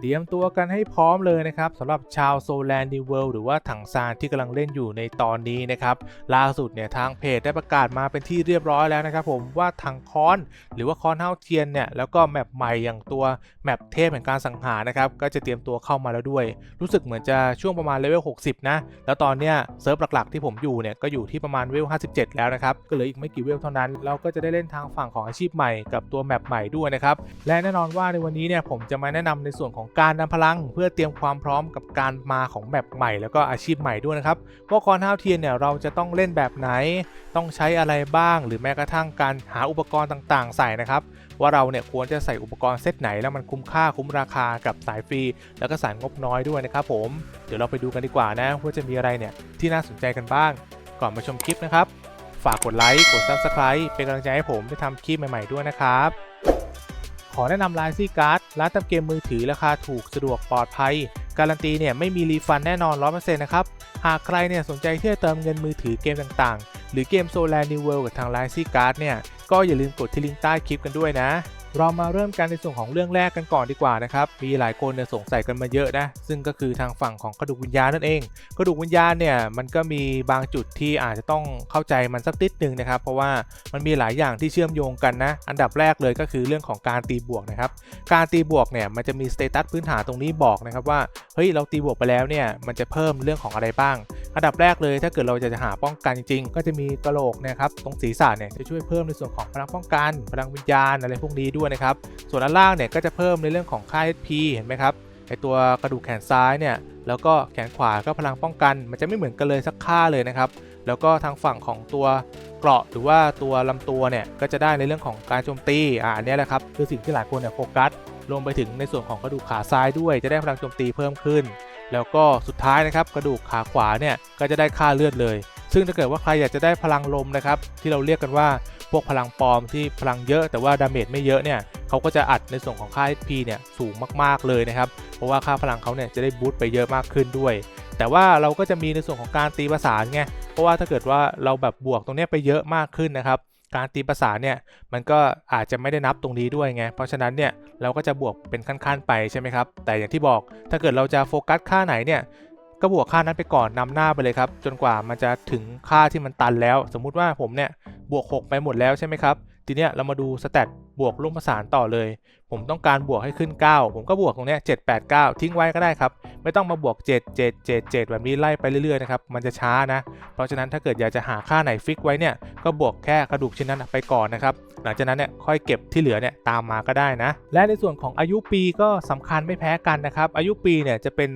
เตรียมตัวกันให้พร้อมเลยนะครับสำหรับชาวโซแลนดีเวิลด์หรือว่าถังซานที่กำลังเล่นอยู่ในตอนนี้นะครับล่าสุดเนี่ยทางเพจได้ประกาศมาเป็นที่เรียบร้อยแล้วนะครับผมว่าทางคอน หรือว่าคอนเฮาเทียนเนี่ยแล้วก็แมปใหม่อย่างตัวแมปเทพแห่งการสังหารนะครับก็จะเตรียมตัวเข้ามาแล้วด้วย รู้สึกเหมือนจะช่วงประมาณเลเวล60 นะ แล้วตอนเนี้ยเซิร์ฟหลักๆที่ผมอยู่เนี่ยก็อยู่ที่ประมาณเวล57 แล้วนะครับก็เหลืออีกไม่กี่เวลเท่านั้น เราก็จะได้เล่นทางฝั่งของอาชีพใหม่กับตัวแมปใหม่ด้วยนะครับและแน่นอนว่าในวันนี้เนี่ยผมจะมาแนะนำในส่วนของการนำพลังเพื่อเตรียมความพร้อมกับการมาของแมปใหม่แล้วก็อาชีพใหม่ด้วยนะครับว่าคอนเฮาเทียนเนี่ยเราจะต้องเล่นแบบไหน ต้องใช้อะไรบ้าง หรือแม้กระทั่งการหาอุปกรณ์ต่างๆ ใส่นะครับ ว่าเราเนี่ยควรจะใส่อุปกรณ์เซตไหนแล้วมันคุ้มค่าคุ้มราคากับสายฟรี แล้วก็สายงบน้อยด้วยนะครับผมเดี๋ยวเราไปดูกันดีกว่านะว่าจะมีอะไรเนี่ยที่น่าสนใจกันบ้าง ก่อนมาชมคลิปนะครับฝากกดไลค์กด Subscribe เป็นกำลังใจให้ผมได้ทำคลิปใหม่ๆด้วยนะครับ อแนะนำไลน์ซี่การ์ดร้านทำเกมมือถือราคาถูกสะดวกปลอดภัย การันตีเนี่ยไม่มีรีฟันแน่นอน 100%นะครับ หากใครเนี่ยสนใจที่จะเติมเงินมือถือเกมต่างๆ หรือเกมโซลาร์นิวเวิลกับทางไลน์ซี่การ์ดเนี่ยก็อย่าลืมกดที่ลิงก์ใต้คลิปกันด้วยนะ เรามาเริ่มกันในส่วนของเรื่องแรกกันก่อนดีกว่านะครับ มีหลายคนเนี่ยสงสัยกันมาเยอะนะ ซึ่งก็คือทางฝั่งของกระดูกวิญญาณนั่นเอง กระดูกวิญญาณเนี่ยมันก็มีบางจุดที่อาจจะต้องเข้าใจมันสักนิดหนึ่งนะครับ เพราะว่ามันมีหลายอย่างที่เชื่อมโยงกันนะ อันดับแรกเลยก็คือเรื่องของการตีบวกนะครับ การตีบวกเนี่ยมันจะมีสเตตัสพื้นฐานตรงนี้บอกนะครับว่า เฮ้ยเราตีบวกไปแล้วเนี่ยมันจะเพิ่มเรื่องของอะไรบ้าง อันดับแรกเลยถ้าเกิดเราจะหาป้องกันจริงๆ ก็จะมีกระโหลกเนะครับตรงศีรษะเนี่ยจะช่วยเพิ่มในส่วนของพลังป้องกัน พลังวิญญาณอะไรพวกนี้ด้วยนะครับ ส่วนด้านล่างเนี่ยก็จะเพิ่มในเรื่องของค่า HP เห็นไหมครับไอตัวกระดูกแขนซ้ายเนี่ยแล้วก็แขนขวาก็พลังป้องกัน มันจะไม่เหมือนกันเลยสักค่าเลยนะครับแล้วก็ทางฝั่งของตัวเกราะหรือว่าตัวลำตัวเนี่ยก็จะได้ในเรื่องของการโจมตีอ่าอันนี้ยแหละครับคือสิ่งที่หลายคนเนี่ยโฟกัสรวมไปถึงในส่วนของกระดูกขาซ้ายด้วยจะได้พลังโจมตีเพิ่มขึ้น แล้วก็สุดท้ายนะครับกระดูกขาขวาเนี่ยก็จะได้ค่าเลือดเลย ซึ่งถ้าเกิดว่าใครอยากจะได้พลังลมนะครับที่เราเรียกกันว่าพวกพลังปลอมที่พลังเยอะแต่ว่าดาเมจไม่เยอะเนี่ยเขาก็จะอัดในส่วนของค่า HP เนี่ยสูงมากๆเลยนะครับเพราะว่าค่าพลังเขาเนี่ยจะได้บูตไปเยอะมากขึ้นด้วย แต่ว่าเราก็จะมีในส่วนของการตีประสานไงเพราะว่าถ้าเกิดว่าเราแบบบวกตรงนี้ไปเยอะมากขึ้นนะครับ การตีประสานเนี่ยมันก็อาจจะไม่ได้นับตรงนี้ด้วยไง เพราะฉะนั้นเนี่ยเราก็จะบวกเป็นขั้นๆไปใช่ไหมครับ แต่อย่างที่บอกถ้าเกิดเราจะโฟกัสค่าไหนเนี่ยก็บวกค่านั้นไปก่อนนำหน้าไปเลยครับ จนกว่ามันจะถึงค่าที่มันตันแล้ว สมมุติว่าผมเนี่ยบวก 6 ไปหมดแล้วใช่ไหมครับ ทีเนี้ยเรามาดูสเตต บวกร่วมประสานต่อเลย ผมต้องการบวกให้ขึ้น 9 ผมก็บวกตรงนี้ย7 8 9ทิ้งไว้ก็ได้ครับ ไม่ต้องมาบวก 7 7 7 7 แบบนี้ไล่ไปเรื่อยๆนะครับ มันจะช้านะ เพราะฉะนั้นถ้าเกิดอยากจะหาค่าไหนฟิกไว้เนี่ย ก็บวกแค่กระดูกชิ้นนั้นไปก่อนนะครับ หลังจากนั้นเนี่ยค่อยเก็บที่เหลือเนี่ยตามมาก็ได้นะ และในส่วนของอายุปีก็สำคัญไม่แพ้กันนะครับ อายุปีเนี่ยจะเป็น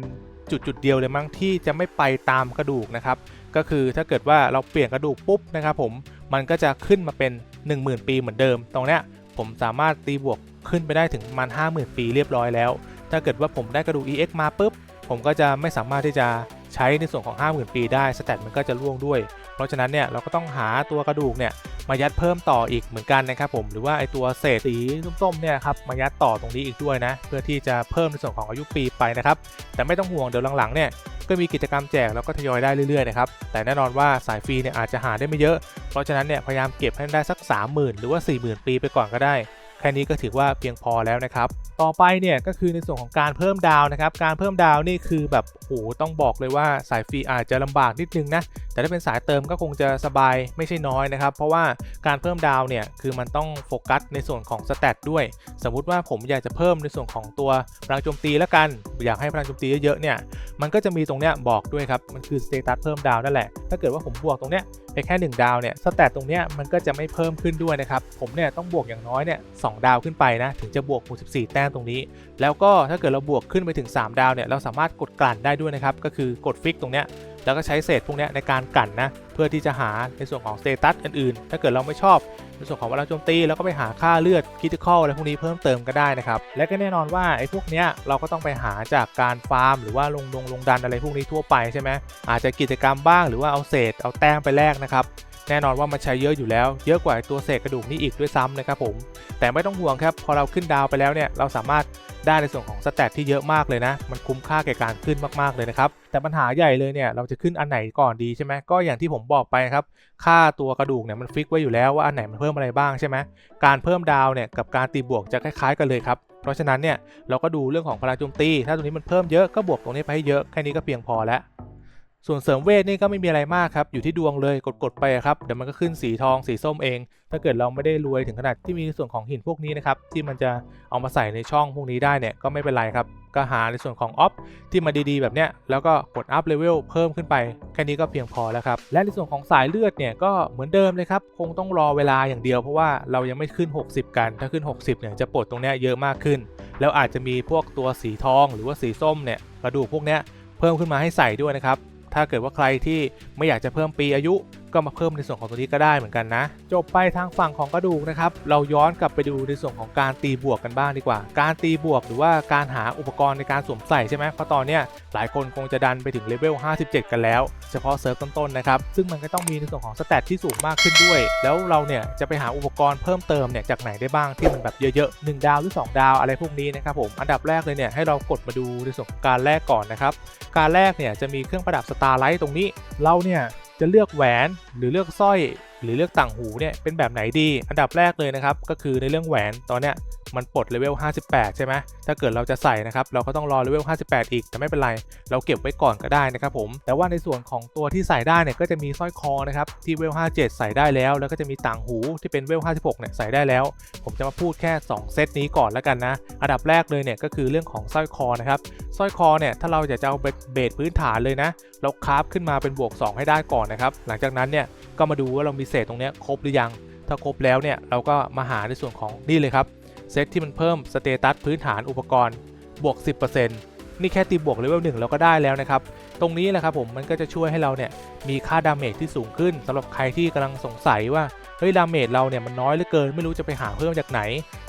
จุดจุดเดียวเลยมั้งที่จะไม่ไปตามกระดูกนะครับ ก็คือถ้าเกิดว่าเราเปลี่ยนกระดูกปุ๊บนะครับผม มันก็จะขึ้นมาเป็น 10,000 ปีเหมือนเดิม ตรงเนี้ย ผมสามารถตีบวกขึ้นไปได้ถึงประมาณ 50,000 ปีเรียบร้อยแล้ว ถ้าเกิดว่าผมได้กระดูก EX มาปุ๊บ ผมก็จะไม่สามารถที่จะใช้ในส่วนของ 50,000 ปีได้สแตทมันก็จะร่วงด้วย เพราะฉะนั้นเนี่ยเราก็ต้องหาตัวกระดูกเนี่ยมายัดเพิ่มต่ออีกเหมือนกันนะครับผมหรือว่าไอตัวเศษสีส้มๆเนี่ยครับมายัดต่อตรงนี้อีกด้วยนะ เพื่อที่จะเพิ่มในส่วนของอายุปีไปนะครับแต่ไม่ต้องห่วงเดี๋ยวหลังๆเนี่ย ก็มีกิจกรรมแจกแล้วก็ทยอยได้เรื่อยๆนะครับแต่แน่นอนว่าสายฟรีเนี่ยอาจจะหาได้ไม่เยอะ เพราะฉะนั้นเนี่ยพยายามเก็บให้ได้สัก 30,000 หรือว่า 40,000 ปีไปก่อนก็ได้แค่นี้ก็ถือว่าเพียงพอแล้วนะครับ ต่อไปเนี่ยก็คือในส่วนของการเพิ่มดาวนะครับ การเพิ่มดาวนี่คือแบบโอ้โหต้องบอกเลยว่าสายฟรีอาจจะลำบากนิดนึงนะ แต่ถ้าเป็นสายเติมก็คงจะสบายไม่ใช่น้อยนะครับ เพราะว่าการเพิ่มดาวเนี่ยคือมันต้องโฟกัสในส่วนของสแตทด้วย สมมุติว่าผมอยากจะเพิ่มในส่วนของตัวพลังโจมตีแล้วกัน อยากให้พลังโจมตีเยอะๆเนี่ย มันก็จะมีตรงเนี้ยบอกด้วยครับ มันคือสเตตัสเพิ่มดาวนั่นแหละ ถ้าเกิดว่าผมบวกตรงเนี้ยไปแค่ 1 ดาวเนี่ยสแตทตรงเนี้ยมันก็จะไม่เพิ่มขึ้นด้วยนะครับ ผมเนี่ยต้องบวกอย่างน้อยเนี่ยสดาวขึ้นไปนะ ถึงจะบวก64แต้มตรงนี้ แล้วก็ถ้าเกิดเราบวกขึ้นไปถึง 3 ดาวเนี่ยเราสามารถกดกลั่นได้ด้วยนะครับ ก็คือกดฟิกตรงเนี้ยแล้วก็ใช้เศษพวกเนี้ยในการกลั่นนะ เพื่อที่จะหาในส่วนของสเตตัสอื่นๆ ถ้าเกิดเราไม่ชอบ ในส่วนของวลังโจมตีแล้วก็ไปหาค่าเลือดคิติคอลอะไรพวกนี้เพิ่มเติมก็ได้นะครับ และก็แน่นอนว่าไอ้พวกเนี้ยเราก็ต้องไปหาจากการฟาร์ม หรือว่าลงลงลงดันอะไรพวกนี้ทั่วไปใช่ไหมอาจจะกิจกรรมบ้างหรือว่าเอาเศษเอาแต้มไปแลกนะครับ แน่นอนว่ามันใช้เยอะอยู่แล้ว เยอะกว่าตัวเศษกระดูกนี่อีกด้วยซ้ำนะครับผม แต่ไม่ต้องห่วงครับพอเราขึ้นดาวไปแล้วเนี่ยเราสามารถได้ในส่วนของสแตทที่เยอะมากเลยนะ มันคุ้มค่าแก่การขึ้นมากๆเลยนะครับ แต่ปัญหาใหญ่เลยเนี่ยเราจะขึ้นอันไหนก่อนดีใช่ไหมก็อย่างที่ผมบอกไปครับ ค่าตัวกระดูกเนี่ยมันฟิกไว้อยู่แล้วว่าอันไหนมันเพิ่มอะไรบ้างใช่ไหมการเพิ่มดาวเนี่ยกับการตีบวกจะคล้ายๆกันเลยครับ เพราะฉะนั้นเนี่ยเราก็ดูเรื่องของพลังโจมตี ถ้าตรงนี้มันเพิ่มเยอะก็บวกตรงนี้ไปให้เยอะแค่นี้ก็เพียงพอแล้ว ส่วนเสริมเวทนี่ก็ไม่มีอะไรมากครับ อยู่ที่ดวงเลยกดๆไปครับเดี๋ยวมันก็ขึ้นสีทองสีส้มเอง ถ้าเกิดเราไม่ได้รวยถึงขนาดที่มีในส่วนของหินพวกนี้นะครับที่มันจะเอามาใส่ในช่องพวกนี้ได้เนี่ยก็ไม่เป็นไรครับ ก็หาในส่วนของออฟที่มาดีๆแบบเนี้ยแล้วก็กดอัพเลเวลเพิ่มขึ้นไปแค่นี้ก็เพียงพอแล้วครับและในส่วนของสายเลือดเนี่ยก็เหมือนเดิมเลยครับคงต้องรอเวลาอย่างเดียวเพราะว่าเรายังไม่ขึ้น 60 กัน ถ้าขึ้น 60เนี่ยจะปลดตรงเนี้ยเยอะมากขึ้น แล้วอาจจะมีพวกตัวสีทอง หรือว่าสีส้มเนี่ยกระดูกพวกเนี้ยเพิ่มขึ้นมาให้ใส่ด้วยนะครับ ถ้าเกิดว่าใครที่ไม่อยากจะเพิ่มปีอายุ ก็มาเพิ่มในส่วนของตัวนี้ก็ได้เหมือนกันนะ จบไปทางฝั่งของกระดูกนะครับ เราย้อนกลับไปดูในส่วนของการตีบวกกันบ้างดีกว่า การตีบวกหรือว่าการหาอุปกรณ์ในการสวมใส่ใช่ไหมเพราะตอนเนี้ยหลายคนคงจะดันไปถึงเลเวล 57 กันแล้ว เฉพาะเซิร์ฟต้นๆนะครับ ซึ่งมันก็ต้องมีในส่วนของสแตทที่สูงมากขึ้นด้วย แล้วเราเนี่ยจะไปหาอุปกรณ์เพิ่มเติมเนี่ยจากไหนได้บ้างที่มันแบบเยอะๆ1ดาวหรือ 2 ดาวอะไรพวกนี้นะครับผม อันดับแรกเลยเนี่ยให้เรากดมาดูในส่วนของการแรกก่อนนะครับ การแรกเนี่ยจะมีเครื่องประดับสตาร์ไลท์ตรงนี้ เราเนี่ย จะเลือกแหวนหรือเลือกสร้อย หรือเลือกต่างหูเนี่ยเป็นแบบไหนดี อันดับแรกเลยนะครับ ก็คือในเรื่องแหวนตอนเนี้ยมันปลดเลเวล 58 ใช่ไหม ถ้าเกิดเราจะใส่นะครับ เราก็ต้องรอเลเวล 58 อีก แต่ไม่เป็นไร เราเก็บไว้ก่อนก็ได้นะครับผม แต่ว่าในส่วนของตัวที่ใส่ได้เนี่ย ก็จะมีสร้อยคอนะครับ ที่เวล 57 ใส่ได้แล้ว แล้วก็จะมีต่างหูที่เป็นเวล 56 เนี่ย ใส่ได้แล้ว ผมจะมาพูดแค่ 2 เซตนี้ก่อนแล้วกันนะ อันดับแรกเลยเนี่ย ก็คือเรื่องของสร้อยคอนะครับ สร้อยคอเนี่ย ถ้าเราอยากจะเอาเบสพื้นฐานเลยนะ เราคราฟขึ้นมาเป็นบวก 2 ให้ได้ก่อนนะครับ หลังจากนั้นเนี่ย ก็มาดูว่าเรามีเศษตรงนี้ครบหรือยัง ถ้าครบแล้วเนี่ยเราก็มาหาในส่วนของนี่เลยครับเซตที่มันเพิ่มสเตตัสพื้นฐานอุปกรณ์บวก 10%นี่แค่ตีบวกเลเวล1เราก็ได้แล้วนะครับ ตรงนี้แหละครับผมมันก็จะช่วยให้เราเนี่ยมีค่าดาเมจที่สูงขึ้นสำหรับใครที่กำลังสงสัยว่าเฮ้ยดาเมจเราเนี่ยมันน้อยเหลือเกิน ไม่รู้จะไปหาเพิ่มจากไหน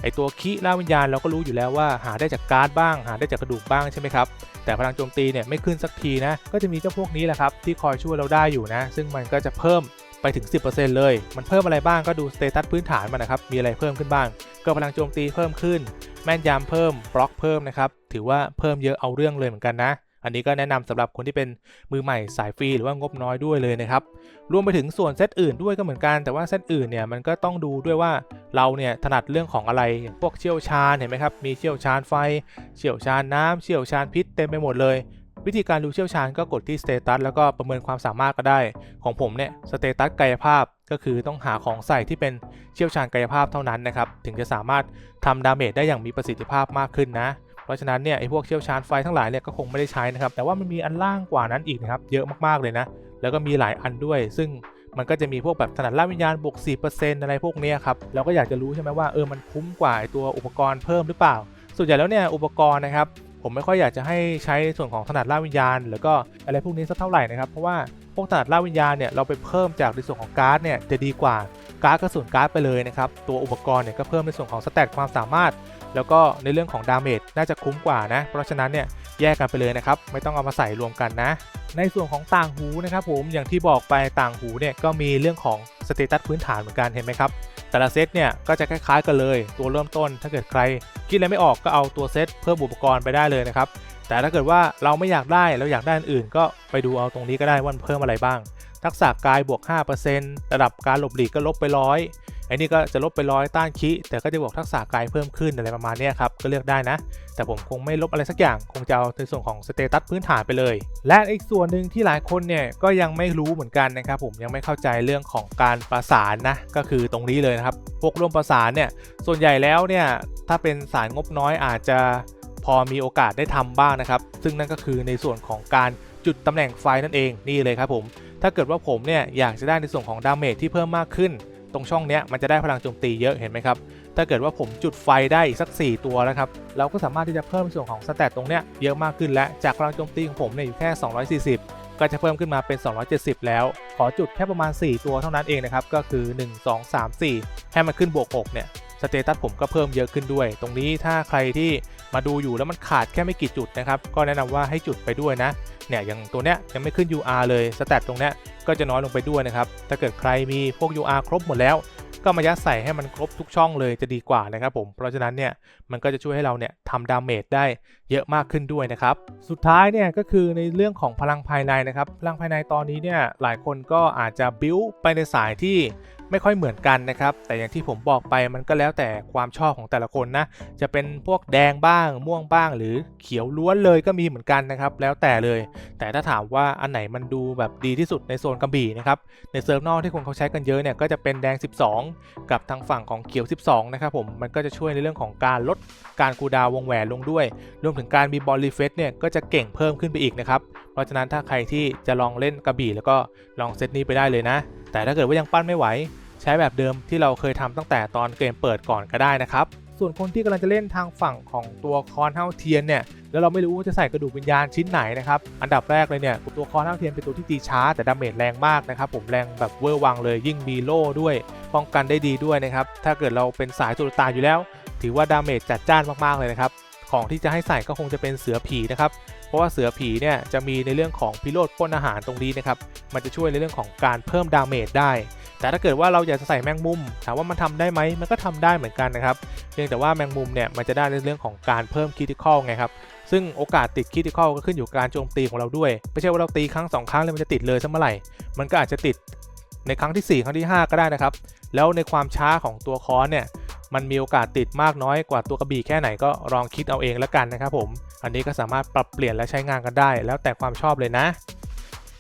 ไอตัวคิล่าวิญญาณเราก็รู้อยู่แล้วว่าหาได้จากการ์ดบ้าง หาได้จากกระดูกบ้างใช่ไหมครับแต่พลังโจมตีเนี่ยไม่ขึ้นสักทีนะก็จะมีเจ้าพวกนี้แหละครับที่คอยช่วยเราได้อยู่นะ ซึ่งมันก็จะเพิ่ม ไปถึง 10%เลย มันเพิ่มอะไรบ้างก็ดูสเตตัสพื้นฐานมันนะครับ มีอะไรเพิ่มขึ้นบ้าง ก็พลังโจมตีเพิ่มขึ้น แม่นยำเพิ่ม บล็อกเพิ่มนะครับ ถือว่าเพิ่มเยอะเอาเรื่องเลยเหมือนกันนะ อันนี้ก็แนะนำสำหรับคนที่เป็นมือใหม่สายฟรีหรือว่างบน้อยด้วยเลยนะครับ รวมไปถึงส่วนเซตอื่นด้วยก็เหมือนกัน แต่ว่าเซตอื่นเนี่ยมันก็ต้องดูด้วยว่าเราเนี่ยถนัดเรื่องของอะไร พวกเชี่ยวชาญเห็นไหมครับ มีเชี่ยวชาญไฟ เชี่ยวชาญน้ำเชี่ยวชาญพิษเต็มไปหมดเลย วิธีการดูเชี่ยวชาญก็กดที่สเตตัสแล้วก็ประเมินความสามารถก็ได้ ของผมเนี่ยสเตตัสกายภาพก็คือต้องหาของใส่ที่เป็นเชี่ยวชาญกายภาพเท่านั้นนะครับ ถึงจะสามารถทำดาเมจได้อย่างมีประสิทธิภาพมากขึ้นนะ เพราะฉะนั้นเนี่ยไอ้พวกเชี่ยวชาญไฟทั้งหลายเนี่ยก็คงไม่ได้ใช้นะครับ แต่ว่ามันมีอันล่างกว่านั้นอีกนะครับ เยอะมากๆเลยนะ แล้วก็มีหลายอันด้วย ซึ่งมันก็จะมีพวกแบบถนัดล่าวิญญาณบวก 4%อะไรพวกนี้ครับ เราก็อยากจะรู้ใช่ไหมว่าเออ มันคุ้มกว่าไอ้ตัวอุปกรณ์เพิ่มหรือเปล่า ส่วนใหญ่แล้วเนี่ยอุปกรณ์นะครับ ผมไม่ค่อยอยากจะให้ใช้ส่วนของถนัดล่าวิญญาณ หรือก็อะไรพวกนี้สักเท่าไหร่นะครับ เพราะว่าพวกถนัดล่าวิญญาณเนี่ยเราไปเพิ่มจากในส่วนของการ์ดเนี่ยจะดีกว่าการ์ดก็ส่วนการ์ดไปเลยนะครับ ตัวอุปกรณ์เนี่ยก็เพิ่มในส่วนของสแตทความสามารถ แล้วก็ในเรื่องของดาเมจน่าจะคุ้มกว่านะ เพราะฉะนั้นเนี่ยแยกกันไปเลยนะครับ ไม่ต้องเอามาใส่รวมกันนะ ในส่วนของต่างหูนะครับผมอย่างที่บอกไปต่างหูเนี่ยก็มีเรื่องของสเตตัสพื้นฐานเหมือนกันเห็นไหมครับ แต่ละเซตเนี่ยก็จะคล้ายๆกันเลย ตัวเริ่มต้น ถ้าเกิดใคร คิดอะไรไม่ออกก็เอาตัวเซตเพิ่มอุปกรณ์ไปได้เลยนะครับแต่ถ้าเกิดว่าเราไม่อยากได้เราอยากได้อันอื่นก็ไปดูเอาตรงนี้ก็ได้ว่ามันเพิ่มอะไรบ้าง ทักษะกายบวก 5%ระดับการหลบหลีกก็ลบไปร้อย อ้นี่ก็จะลบไปร้อยต้านคิแต่ก็จะบวกทักษะกายเพิ่มขึ้นอะไรประมาณนี้ครับก็เลือกได้นะ แต่ผมคงไม่ลบอะไรสักอย่าง คงจะเอาในส่วนของสเตตัสพื้นฐานไปเลย และอีกส่วนหนึ่งที่หลายคนเนี่ยก็ยังไม่รู้เหมือนกันนะครับผมยังไม่เข้าใจเรื่องของการประสานนะก็คือตรงนี้เลยนะครับพวกร่วมประสานเนี่ยส่วนใหญ่แล้วเนี่ยถ้าเป็นสายงบน้อยอาจจะพอมีโอกาสได้ทำบ้างนะครับ ซึ่งนั่นก็คือในส่วนของการจุดตำแหน่งไฟนั่นเองนี่เลยครับผมถ้าเกิดว่าผมเนี่ยอยากจะได้ในส่วนของดาเมจที่เพิ่มมากขึ้น ตรงช่องเนี้ยมันจะได้พลังโจมตีเยอะเห็นไหมครับ ถ้าเกิดว่าผมจุดไฟได้อีกสัก 4 ตัวนะครับ เราก็สามารถที่จะเพิ่มส่วนของสแตทตรงเนี้ยเยอะมากขึ้นและ จากพลังโจมตีของผมเนี่ยอยู่แค่ 240 ก็จะเพิ่มขึ้นมาเป็น 270 แล้ว ขอจุดแค่ประมาณ 4 ตัวเท่านั้นเองนะครับ ก็คือ 1 2 3 4 ให้มันขึ้นบวก 6 เนี่ย สเตตัสผมก็เพิ่มเยอะขึ้นด้วย ตรงนี้ถ้าใครที่มาดูอยู่แล้วมันขาดแค่ไม่กี่จุดนะครับ ก็แนะนำว่าให้จุดไปด้วยนะ เนี่ยอย่างตัวเนี้ยยังไม่ขึ้น UR เลยสแตทตรงเนี้ยก็จะน้อยลงไปด้วยนะครับ ถ้าเกิดใครมีพวก UR ครบหมดแล้ว ก็มายัดใส่ให้มันครบทุกช่องเลยจะดีกว่านะครับผม เพราะฉะนั้นเนี่ยมันก็จะช่วยให้เราเนี่ยทำดาเมจได้เยอะมากขึ้นด้วยนะครับ สุดท้ายเนี่ยก็คือในเรื่องของพลังภายในนะครับ พลังภายในตอนนี้เนี่ยหลายคนก็อาจจะบิ้วไปในสายที่ ไม่ค่อยเหมือนกันนะครับ แต่อย่างที่ผมบอกไปมันก็แล้วแต่ความชอบของแต่ละคนนะ จะเป็นพวกแดงบ้าง ม่วงบ้าง หรือเขียวล้วนเลยก็มีเหมือนกันนะครับ แล้วแต่เลย แต่ถ้าถามว่าอันไหนมันดูแบบดีที่สุดในโซนกระบี่นะครับ ในเซิร์ฟนอกที่คนเขาใช้กันเยอะเนี่ยก็จะเป็นแดง 12 กับทางฝั่งของเขียว 12 นะครับผม มันก็จะช่วยในเรื่องของการลดการคูดาววงแหวนลงด้วย รวมถึงการมีบอลรีเฟสเนี่ยก็จะเก่งเพิ่มขึ้นไปอีกนะครับ เพราะฉะนั้นถ้าใครที่จะลองเล่นกระบี่แล้วก็ลองเซตนี้ไปได้เลยนะ แต่ถ้าเกิดว่ายังปั้นไม่ไหว ใช้แบบเดิมที่เราเคยทำตั้งแต่ตอนเกมเปิดก่อนก็ได้นะครับ ส่วนคนที่กำลังจะเล่นทางฝั่งของตัวคอนเท่าเทียนเนี่ยแล้วเราไม่รู้ว่าจะใส่กระดูกวิญญาณชิ้นไหนนะครับ อันดับแรกเลยเนี่ยตัวคอนเท่าเทียนเป็นตัวที่ตีช้าแต่ดาเมจแรงมากนะครับผมแรงแบบเวอร์วังเลยยิ่งมีโล่ด้วย ป้องกันได้ดีด้วยนะครับถ้าเกิดเราเป็นสายตุลตาอยู่แล้ว ถือว่าดาเมจจัดจ้านมากๆเลยนะครับของที่จะให้ใส่ก็คงจะเป็นเสือผีนะครับ เพราะว่าเสือผีเนี่ยจะมีในเรื่องของพิโรธป้นอาหารตรงนี้นะครับ มันจะช่วยในเรื่องของการเพิ่มดาเมจได้ แต่ถ้าเกิดว่าเราอยากจะใส่แมงมุม ถามว่ามันทำได้ไหมมันก็ทำได้เหมือนกันนะครับ เพียงแต่ว่าแมงมุมเนี่ยมันจะได้ในเรื่องของการเพิ่มคิติคอลไงครับ ซึ่งโอกาสติดคิติคอลก็ขึ้นอยู่การโจมตีของเราด้วย ไม่ใช่ว่าเราตีครั้งสองครั้งแล้วมันจะติดเลยซะเมื่อไหร่ มันก็อาจจะติดในครั้งที่ 4 ครั้งที่ 5 ก็ได้นะครับ แล้วในความช้าของตัวคอนเนี่ยมันมีโอกาสติดมากน้อยกว่าตัวกระบี่แค่ไหนก็ลองคิดเอาเองแล้วกันนะครับผม อันนี้ก็สามารถปรับเปลี่ยนและใช้งานกันได้ แล้วแต่ความชอบเลยนะ